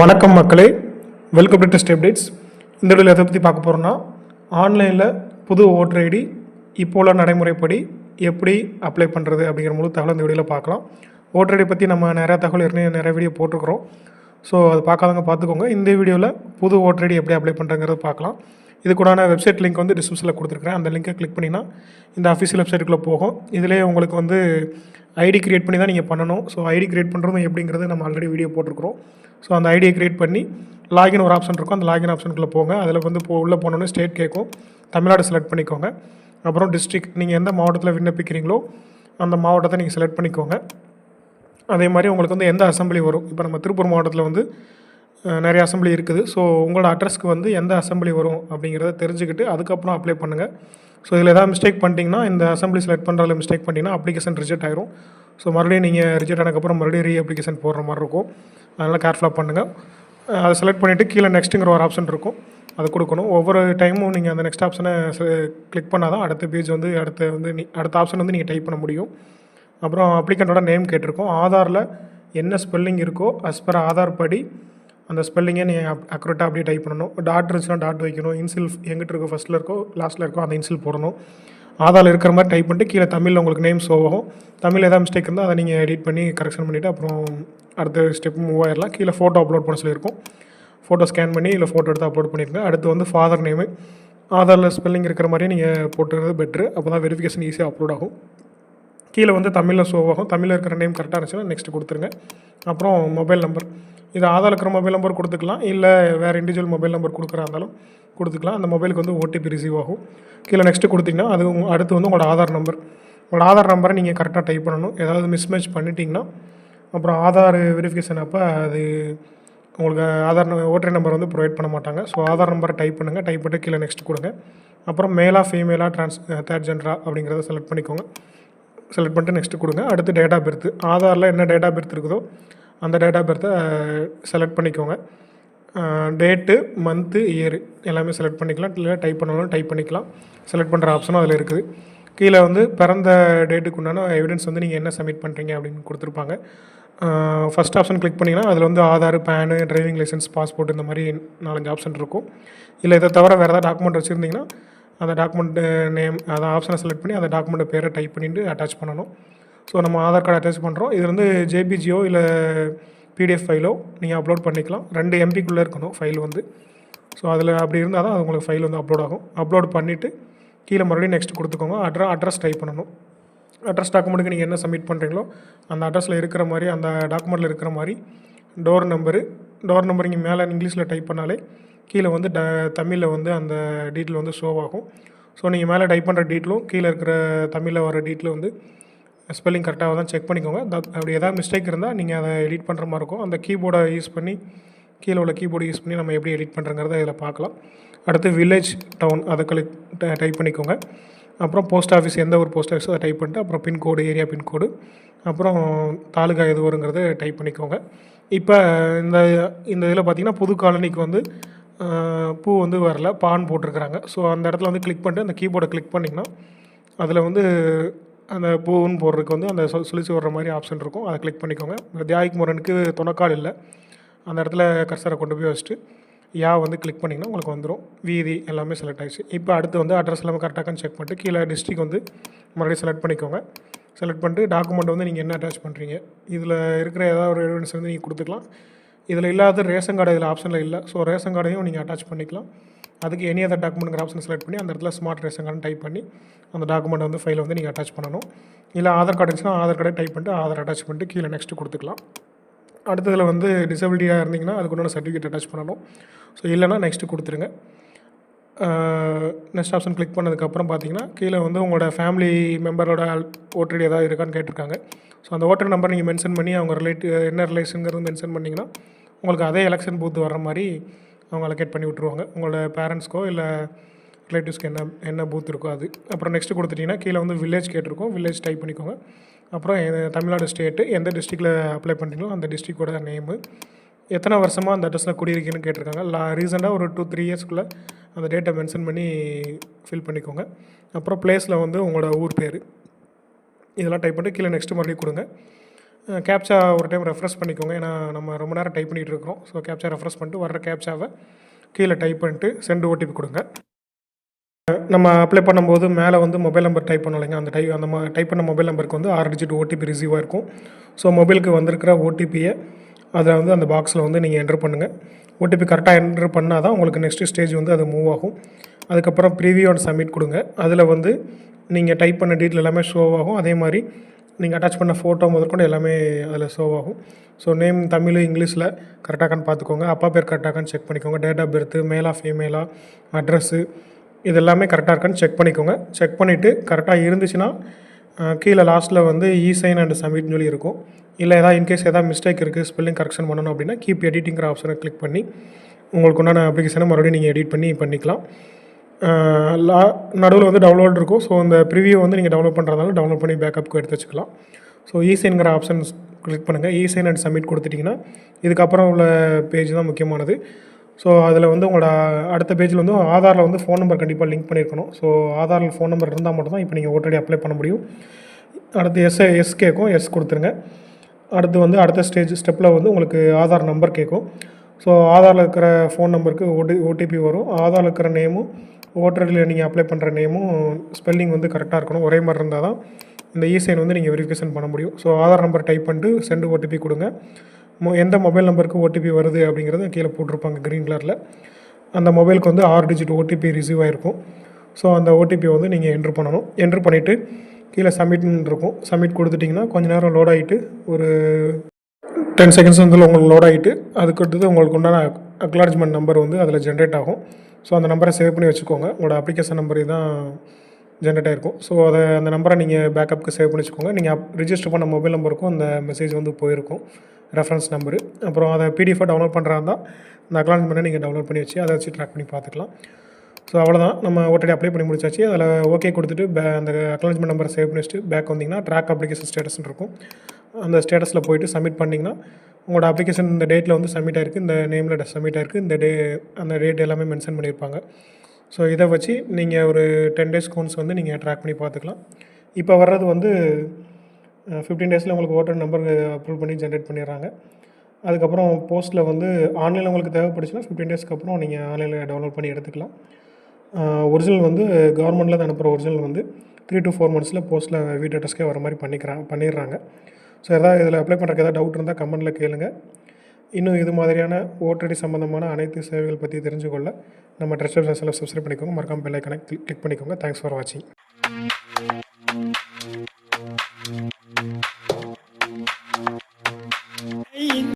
வணக்கம் மக்களே. Welcome to test updates இந்த வீடியோவில் எதை பற்றி பார்க்க போகிறோன்னா ஆன்லைனில் புது ஓட்டர் ஐடி இப்போ உள்ள நடைமுறைப்படி எப்படி அப்ளை பண்ணுறது அப்படிங்கிற முழு தகவல் இந்த வீடியோவில் பார்க்கலாம். ஓட்டர் ஐடி பற்றி நம்ம நிறையா தகவல் ஏற்கனவே நிறைய வீடியோ போட்டிருக்கிறோம். ஸோ அது பார்க்காதவங்க பார்த்துக்கோங்க. இந்த வீடியோவில் புது ஓட்டர் ஐடி எப்படி அப்ளை பண்ணுறங்கிறது பார்க்கலாம். இதுக்கூடான வெப்சைட் லிங்க் வந்து டிஸ்கிரிப்ஷனில் கொடுத்துருக்கேன் அந்த லிங்கை கிளிக் பண்ணினா இந்த அஃபீஷியல் வெப்சைட்டுக்குள்ளே போகும். இதிலே உங்களுக்கு வந்து ஐடி க்ரியேட் பண்ணி தான் நீங்கள் பண்ணணும். ஸோ ஐடி கிரியேட் பண்ணுறதும் எப்படிங்கிறது நம்ம ஆல்ரெடி வீடியோ போட்டிருக்கிறோம். ஸோ அந்த ஐடியை க்ரியேட் பண்ணி லாகின் ஒரு ஆப்ஷன் இருக்கும். அந்த லாகின் ஆப்ஷனுக்குள்ளே போங்க. அதில் வந்து போ உள்ளே போனோன்னே ஸ்டேட் கேட்கும் தமிழ்நாடு செலக்ட் பண்ணிக்கோங்க. அப்புறம் டிஸ்ட்ரிக் நீங்கள் எந்த மாவட்டத்தில் விண்ணப்பிக்கிறீங்களோ அந்த மாவட்டத்தை நீங்கள் செலக்ட் பண்ணிக்கோங்க. அதே மாதிரி உங்களுக்கு வந்து எந்த அசம்பிளி வரும்? இப்போ நம்ம திருப்பூர் மாவட்டத்தில் வந்து நிறைய அசம்பிளி இருக்குது. ஸோ உங்களோட அட்ரஸ்க்கு வந்து எந்த அசம்பிளி வரும் அப்படிங்கிறத தெரிஞ்சுக்கிட்டு அதுக்கப்புறம் அப்ளை பண்ணுங்கள் ஸோ இதில் ஏதாவது மிஸ்டேக் பண்ணிட்டீங்கன்னா இந்த அசம்பிளி செலக்ட் பண்ணுறதுல மிஸ்டேக் பண்ணிங்கன்னா அப்ளிகேஷன் ரிஜெக்ட் ஆயிரும். ஸோ மறுபடியும் நீங்கள் ரிஜெக்ட் ஆனதுக்கப்புறம் மறுபடியும் ரீ அப்ளிகேஷன் போடுற மாதிரி இருக்கும். அதனால் கேர்ஃபுல்லாக பண்ணுங்கள் அதை செலக்ட் பண்ணிவிட்டு கீழே நெக்ஸ்ட்டுங்கிற ஒரு ஆப்ஷன் இருக்கும். அது கொடுக்கணும். ஒவ்வொரு டைமும் நீங்கள் அந்த நெக்ஸ்ட் ஆப்ஷனை கிளிக் பண்ணால் தான் அடுத்த பேஜ் வந்து அடுத்த வந்து நீ அடுத்த ஆப்ஷன் வந்து நீங்கள் டைப் பண்ண முடியும். அப்புறம் அப்ளிகண்ட்டோட நேம் கேட்டிருக்கோம். ஆதாரில் என்ன ஸ்பெல்லிங் இருக்கோ அஸ் பர் ஆதார் படி அந்த ஸ்பெல்லிங்கை நீங்கள் அக்யூரேட்டாக அப்படியே டைப் பண்ணணும். டாட் இருந்துச்சுன்னா டாட் வைக்கணும். இன்சில் எங்கிட்ட இருக்கோ ஃபஸ்ட்டில் இருக்கோ லாஸ்ட்டில் இருக்கோ அந்த இன்சில் போடணும். ஆதாரில் இருக்கிற மாதிரி டைப் பண்ணிட்டு கீழே தமிழில் உங்களுக்கு நேம் ஷோ ஆகும். தமிழில் ஏதாவது மிஸ்டேக் இருந்தால் அதை நீங்கள் எடிட் பண்ணி கரெக்ஷன் பண்ணிவிட்டு அப்புறம் அடுத்த ஸ்டெப் மூவ் ஆயிடலாம் கீழே ஃபோட்டோ அப்லோட் பண்ண சொல்லியிருக்கோம். ஃபோட்டோ ஸ்கேன் பண்ணி இல்லை ஃபோட்டோ எடுத்து அப்லோட் பண்ணியிருக்கேன் அடுத்து வந்து ஃபாதர் நேமு ஆதாரில் ஸ்பெல்லிங் இருக்கிற மாதிரியே நீங்கள் போட்டுறது பெட்ரு அப்போ தான் வெரிஃபிகேஷன் ஈஸியாக அப்லோட் ஆகும். கீழே வந்து தமிழில் ஷோ ஆகும். தமிழில் இருக்கிற நேம் கரெக்டாக இருந்துச்சுன்னா நெக்ஸ்ட் கொடுத்துருங்க. அப்புறம் மொபைல் நம்பர் இது ஆதார் இருக்கிற மொபைல் நம்பர் கொடுத்துக்கலாம். இல்லை வேறு இண்டிவிஜுவல் மொபைல் நம்பர் கொடுக்குறா இருந்தாலும் கொடுத்துக்கலாம். அந்த மொபைலுக்கு வந்து ஓடிபி ரிசீவ் ஆகும். கீழே நெக்ஸ்ட்டு கொடுத்தீங்கன்னா அது அடுத்து வந்து உங்களோட ஆதார் நம்பர் உங்களோட ஆதார் நம்பரை நீங்கள் கரெக்டாக டைப் பண்ணணும். ஏதாவது மிஸ்மேட்ச் பண்ணிட்டீங்கன்னா அப்புறம் ஆதார் வெரிஃபிகேஷன் அப்போ அது உங்களுக்கு ஆதார் ஓட்டர் நம்பர் வந்து ப்ரொவைட் பண்ண மாட்டாங்க. ஸோ ஆதார் நம்பரை டைப் பண்ணுங்கள் டைப் பண்ணிட்டு கீழே நெக்ஸ்ட் கொடுங்க. அப்புறம் மேலா ஃபீமேலாக ட்ரான்ஸ் தேர்ட் ஜென்டரா அப்படிங்கிறத செலக்ட் பண்ணிக்கோங்க. செலக்ட் பண்ணிட்டு நெக்ஸ்ட் கொடுங்க. அடுத்து டேட் ஆஃப் பர்த் ஆதாரில் என்ன டேட் ஆஃப் பர்த் இருக்குதோ அந்த டேட் ஆஃப் பர்த்தை செலக்ட் பண்ணிக்கோங்க. டேட்டு மந்த்து இயர் எல்லாமே செலக்ட் பண்ணிக்கலாம். இல்லை டைப் பண்ணாலும் டைப் பண்ணிக்கலாம். செலக்ட் பண்ணுற ஆப்ஷனும் அதில் இருக்குது. கீழே வந்து பிறந்த டேட்டுக்கு உண்டான எவிடன்ஸ் வந்து நீங்கள் என்ன சப்மிட் பண்ணுறீங்க அப்படின்னு கொடுத்துருப்பாங்க. ஃபஸ்ட் ஆப்ஷன் கிளிக் பண்ணிங்கன்னா அதில் வந்து Aadhaar PAN driving licence passport இந்த மாதிரி நாலஞ்சு ஆப்ஷன் இருக்கும். இல்லை இதை தவிர வேறு ஏதாவது டாக்குமெண்ட் வச்சுருந்தீங்கன்னா அந்த டாக்குமெண்ட்டு நேம் அதை ஆப்ஷனை செலக்ட் பண்ணி அந்த டாக்குமெண்ட் பேரை டைப் பண்ணிட்டு அட்டாச் பண்ணணும். ஸோ நம்ம ஆதார் கார்டு அட்டாச் பண்ணுறோம் இது வந்து ஜேபிஜியோ இல்லை பிடிஎஃப் ஃபைலோ நீங்கள் அப்லோட் பண்ணிக்கலாம். ரெண்டு எம்பிக்குள்ளே இருக்கணும் ஃபைல் வந்து. ஸோ அதில் அப்படி இருந்தால் தான் அது உங்களுக்கு ஃபைல் வந்து அப்லோட் ஆகும். அப்லோட் பண்ணிவிட்டு கீழே மறுபடியும் நெக்ஸ்ட் கொடுத்துக்கோங்க. அட்ரஸ் அட்ரஸ் டைப் பண்ணணும். அட்ரஸ் டாக்குமெண்ட்டுக்கு நீங்கள் என்ன சப்மிட் பண்ணுறீங்களோ அந்த அட்ரஸில் இருக்கிற மாதிரி அந்த டாக்குமெண்ட்டில் இருக்கிற மாதிரி டோர் நம்பரு டோர் நம்பர் இங்கே மேலே இங்கிலீஷில் டைப் பண்ணாலே கீழே வந்து ட தமிழில் வந்து அந்த டீட்டெயில் வந்து ஷோ ஆகும். ஸோ நீங்கள் மேலே டைப் பண்ணுற டீட்டெயிலும் கீழே இருக்கிற தமிழில் வர டீட்டெயில் வந்து ஸ்பெல்லிங் கரெக்டாக தான் செக் பண்ணிக்கோங்க. அப்படி எதாவது மிஸ்டேக் இருந்தால் நீங்கள் அதை எடிட் பண்ணுற மாதிரி இருக்கும். அந்த கீபோர்டை யூஸ் பண்ணி கீழே உள்ள கீபோர்டு யூஸ் பண்ணி நம்ம எப்படி எடிட் பண்ணுறங்கிறத இதில் பார்க்கலாம். அடுத்து வில்லேஜ் டவுன் அதை கிளிக் டைப் பண்ணிக்கோங்க. அப்புறம் போஸ்ட் ஆஃபீஸ் எந்த ஒரு போஸ்ட் ஆஃபீஸோ அதை டைப் பண்ணிட்டு அப்புறம் பின்கோடு ஏரியா பின்கோடு அப்புறம் தாலுகா எது வருங்கிறத டைப் பண்ணிக்கோங்க. இப்போ இந்த இந்த இதில் பார்த்திங்கன்னா புது காலனிக்கு வந்து பூ வந்து வரல பான் போட்டிருக்கிறாங்க. ஸோ அந்த இடத்துல வந்து கிளிக் பண்ணிட்டு அந்த கீபோர்டை கிளிக் பண்ணிங்கன்னா அதில் வந்து அந்த பூன்னு போடுறதுக்கு வந்து அந்த சுழிச்சு வர்ற மாதிரி ஆப்ஷன் இருக்கும். அதை கிளிக் பண்ணிக்கோங்க. தியாகிக் முரனுக்கு துணக்கால் இல்லை. அந்த இடத்துல கர்சரை கொண்டு போய் வச்சுட்டு யா வந்து கிளிக் பண்ணிங்கன்னா உங்களுக்கு வந்துடும் வீதி எல்லாமே செலக்ட் ஆகிடுச்சு இப்போ அடுத்து வந்து அட்ரஸ் எல்லாமே கரெக்டாக செக் பண்ணிட்டு கீழே டிஸ்ட்ரிக் வந்து மறுபடியும் செலக்ட் பண்ணிக்கோங்க. செலக்ட் பண்ணிட்டு டாக்குமெண்ட் வந்து நீங்கள் என்ன அட்டாச் பண்ணுறீங்க இதில் இருக்கிற ஏதாவது ஒரு எவிடன்ஸ் வந்து நீங்கள் கொடுத்துக்கலாம். இதில் இல்லாத ரேஷன் கார்டு இதில் ஆப்ஷனில் இல்லை. ஸோ ரேஷன் கார்டையும் நீங்கள் அட்டாச் பண்ணிக்கலாம். அதுக்கு எனி அதர் டாக்குமெண்ட்ங்கிற ஆப்ஷன் செலக்ட் பண்ணி அந்த இடத்துல ஸ்மார்ட் ரேஷன் கார்டு டைப் பண்ணி அந்த டாக்குமெண்ட் வந்து ஃபைலை வந்து நீங்கள் அட்டாச் பண்ணணும். இல்லை ஆதார் கார்டு இருந்துச்சுன்னா ஆதார் கார்டை டைப் பண்ணிட்டு ஆதார் அட்டாச் பண்ணிட்டு கீழே நெக்ஸ்ட் கொடுத்துக்கலாம். அடுத்ததில் வந்து டிசபிலிட்டியாக இருந்தீங்கன்னா அதுக்கு சர்டிஃபிகேட் அட்டாச் பண்ணணும். ஸோ இல்லைன்னா நெக்ஸ்ட்டு கொடுத்துருங்க. நெக்ஸ்ட் ஆப்ஷன் கிளிக் பண்ணதுக்கப்புறம் பார்த்தீங்கன்னா கீழே வந்து உங்களோட ஃபேமிலி மெம்பரோட ஓட்டர் ஏதாவது இருக்கான்னு கேட்டிருக்காங்க. ஸோ அந்த ஓட்டர் நம்பர் நீங்கள் மென்ஷன் பண்ணி அவங்க ரிலேட்டிவ் என்ன ரிலேஷனுங்கிறது மென்ஷன் பண்ணிங்கன்னா உங்களுக்கு அதே எலெக்ஷன் பூத் வர்ற மாதிரி அவங்க அலோகேட் பண்ணி விட்ருவாங்க உங்களோட பேரண்ட்ஸ்க்கோ இல்லை ரிலேட்டிவ்ஸ்க்கு என்ன என்ன பூத் இருக்கோ அது. அப்புறம் நெக்ஸ்ட்டு கொடுத்துட்டிங்கன்னா கீழே வந்து வில்லேஜ் கேட்டிருக்கோம். வில்லேஜ் டைப் பண்ணிக்கோங்க. அப்புறம் தமிழ்நாடு ஸ்டேட்டு எந்த டிஸ்ட்ரிக்டில் அப்ளை பண்ணுறீங்களோ அந்த டிஸ்ட்ரிக்டோட நேமு எத்தனை வருஷமாக அந்த அட்ரஸில் குடியிருக்கீங்கன்னு கேட்டிருக்காங்க. லா ரீசெண்டாக ஒரு டூ த்ரீ இயர்ஸ்க்குள்ளே அந்த டேட்டை மென்ஷன் பண்ணி ஃபில் பண்ணிக்கோங்க. அப்புறம் ப்ளேஸில் வந்து உங்களோட ஊர் பேர். இதெல்லாம் டைப் பண்ணிட்டு கீழே நெக்ஸ்ட் மறுபடியும் கொடுங்க. கேப்சா ஒரு டைம் ரெஃப்ரெஷ் பண்ணிக்கோங்க. ஏன்னா நம்ம ரொம்ப நேரம் டைப் பண்ணிகிட்டு இருக்கிறோம். ஸோ கேப்சா ரெஃப்ரெஷ் பண்ணிட்டு வர்ற கேப்சாவை கீழே டைப் பண்ணிட்டு சென்ட் ஓடிபி கொடுங்க. நம்ம அப்ளை பண்ணும்போது மேலே வந்து மொபைல் நம்பர் டைப் பண்ணோம் இல்லைங்க. அந்த டை அந்த டைப் பண்ண மொபைல் நம்பருக்கு வந்து ஆறு டிஜிட் ஓடிபி ரிசீவாக இருக்கும். ஸோ மொபைலுக்கு வந்திருக்கிற ஓடிபியை அதை வந்து அந்த பாக்ஸில் வந்து நீங்கள் என்ட்ரு பண்ணுங்கள் ஓடிபி கரெக்டாக என்ட்ரு பண்ணால் தான் உங்களுக்கு நெக்ஸ்ட் ஸ்டேஜ் வந்து அது மூவ் ஆகும். அதுக்கப்புறம் ப்ரீவியூ அண்ட் சப்மிட் கொடுங்க. அதில் வந்து நீங்கள் டைப் பண்ண டீட்டெயில் எல்லாமே ஷோ ஆகும். அதே மாதிரி நீங்கள் அட்டாச் பண்ண ஃபோட்டோ முதற்கொண்டு எல்லாமே அதில் ஷோ ஆகும். ஸோ நேம் தமிழ் இங்கிலீஷில் கரெக்டாகான்னு பார்த்துக்கோங்க. அப்பா பேர் கரெக்டாகான்னு செக் பண்ணிக்கோங்க. டேட் ஆஃப் பர்த்து மேலா ஃபீமேலா அட்ரஸ்ஸு இது எல்லாமே கரெக்டாக இருக்கான்னு செக் பண்ணிக்கோங்க. செக் பண்ணிவிட்டு கரெக்டாக இருந்துச்சுன்னா கீழே லாஸ்ட்டில் வந்து இ சைன் அண்ட் சப்மிட்னு சொல்லி இருக்கும். இல்லை ஏதாவது இன்கேஸ் ஏதாவது மிஸ்டேக் இருக்குது ஸ்பெல்லிங் கரெக்ஷன் பண்ணணும் அப்படின்னா கீப் எடிட்டிங்கிற ஆப்ஷனை கிளிக் பண்ணி உங்களுக்கு உண்டான அப்ளிகேஷனை மறுபடியும் நீங்கள் எடிட் பண்ணி பண்ணிக்கலாம். லா நடுவில் வந்து டவுன்லோட் இருக்கும். ஸோ அந்த ப்ரிவியூ வந்து நீங்கள் டவுன்லோட் பண்ணுறதால டவுன்லோட் பண்ணி பேக்கப்புக்கு எடுத்து வச்சுக்கலாம். ஸோ ஈசைன்கிற ஆப்ஷன் கிளிக் பண்ணுங்கள் ஈசைன் அண்ட் சப்மிட் கொடுத்துட்டிங்கன்னா இதுக்கப்புறம் உள்ள பேஜ் தான் முக்கியமானது. ஸோ அதில் வந்து உங்களோட அடுத்த பேஜில் வந்து ஆதாரில் வந்து ஃபோன் நம்பர் கண்டிப்பாக லிங்க் பண்ணியிருக்கணும். ஸோ ஆதாரில் ஃபோன் நம்பர் இருந்தால் மட்டும் தான் இப்போ நீங்கள் ஓட்டடி அப்ளை பண்ண முடியும். அடுத்து எஸ் எஸ் கேட்கும் எஸ் கொடுத்துருங்க. அடுத்து வந்து அடுத்த ஸ்டேஜ் ஸ்டெப்பில் வந்து உங்களுக்கு ஆதார் நம்பர் கேட்கும் ஸோ ஆதாரில் இருக்கிற ஃபோன் நம்பருக்கு ஓடி ஓடிபி வரும். ஆதாரில் இருக்கிற நேமும் ஓட்டரில் நீங்கள் அப்ளை பண்ணுற நேமும் ஸ்பெல்லிங் வந்து கரெக்டாக இருக்கணும். ஒரே மாதிரி இருந்தால் தான் இந்த இசைன் வந்து நீங்கள் வெரிஃபிகேஷன் பண்ண முடியும். ஸோ ஆதார் நம்பர் டைப் பண்ணிட்டு சென்ட் ஓடிபி கொடுங்க. மொ எந்த மொபைல் நம்பருக்கு ஓடிபி வருது அப்படிங்கிறத கீழே போட்டிருப்பாங்க க்ரீன் கலரில் அந்த மொபைலுக்கு வந்து ஆறு டிஜிட் ஓடிபி ரிசீவ் ஆகிருக்கும் ஸோ அந்த ஓடிபி வந்து நீங்கள் என்ட்ரு பண்ணணும். என்ட்ரு பண்ணிவிட்டு கீழே சப்மிட்னு இருக்கும். சப்மிட் கொடுத்துட்டிங்கன்னா கொஞ்ச நேரம் லோட் ஆகிட்டு ஒரு டென் செகண்ட்ஸ் வந்து உங்களுக்கு லோட் ஆகிட்டு அதுக்கடுத்தது உங்களுக்கு உண்டான அக்லார்ஜ்மெண்ட் நம்பர் வந்து அதில் ஜென்ரேட் ஆகும். ஸோ அந்த நம்பரை சேவ் பண்ணி வச்சுக்கோங்க. உங்களோட அப்ளிகேஷன் நம்பர் தான் ஜென்ரேட் ஆகிருக்கும் ஸோ அதை அந்த நம்பரை நீங்கள் பேக்கப்புக்கு சேவ் பண்ணி வச்சுக்கோங்க. நீங்கள் அப் ரிஜிஸ்டர் பண்ண மொபைல் நம்பருக்கும் அந்த மெசேஜ் வந்து போயிருக்கும். ரெஃபரன்ஸ் நம்பரு அப்புறம் அதை பிடிஎஃபாக டவுன்லோட் பண்ணுறதா இருந்தால் அந்த அக்னாலஜ்மெண்ட்டை நீங்கள் டவுன்லோட் பண்ணி வச்சு அதை வச்சு ட்ராக் பண்ணி பார்த்துக்கலாம். ஸோ அவ்வளோதான் நம்ம ஓட்டடி அப்ளை பண்ணி முடிச்சாச்சு. அதில் ஓகே கொடுத்துட்டு பே அந்த அக்னாலஜ்மெண்ட் நம்பரை சேவ் பண்ணி வச்சுட்டு பேக் வந்தீங்கன்னா ட்ராக் அப்ளிகேஷன் ஸ்டேட்டஸ்னு இருக்கும். அந்த ஸ்டேட்டஸில் போயிட்டு சப்மிட் பண்ணிங்கன்னா உங்களோட அப்ளிகேஷன் இந்த டேட்டில் வந்து சப்மிட் ஆயிருக்கு இந்த நேமில் சப்மிட் ஆயிருக்கு இந்த டே அந்த டேட் எல்லாமே மென்ஷன் பண்ணியிருப்பாங்க. ஸோ இதை வச்சு நீங்கள் ஒரு டென் டேஸ் கோன்ஸ் வந்து நீங்கள் ட்ராக் பண்ணி பார்த்துக்கலாம். இப்போ வர்றது வந்து ஃபிஃப்டீன் டேஸில் உங்களுக்கு ஓட்டர் நம்பர் அப்ரூவ் பண்ணி ஜென்ரேட் பண்ணிடுறாங்க. அதுக்கப்புறம் போஸ்ட்டில் வந்து ஆன்லைனில் உங்களுக்கு தேவைப்படுச்சுன்னா ஃபிஃப்டீன் டேஸ்க்கு அப்புறம் நீங்கள் ஆன்லைனில் டவுன்லோட் பண்ணி எடுத்துக்கலாம். ஒரிஜினல் வந்து கவர்மெண்ட்டில் அனுப்புகிற ஒரிஜினல் வந்து த்ரீ டு ஃபோர் மந்த்ஸில் போஸ்ட்டில் வீட்டு அட்ரஸ்க்கே வர மாதிரி பண்ணிக்கிறாங்க பண்ணிடுறாங்க. ஸோ எதாவது இதில் அப்ளை பண்ணுறதுக்கு எதாவது டவுட் இருந்தால் கமெண்ட்டில் கேளுங்க. இன்னும் இது மாதிரியான ஓட்டடி சம்மந்தமான அனைத்து சேவைகள் பற்றி தெரிஞ்சுக்கொள்ள நம்ம ட்ரெஸ்ட் சப்ஸ்கிரைப் பண்ணிக்கோங்க. மறக்காமல் பெல் ஐக்கனை கிளிக் பண்ணிக்கோங்க. தேங்க்ஸ் ஃபார் வாட்சிங்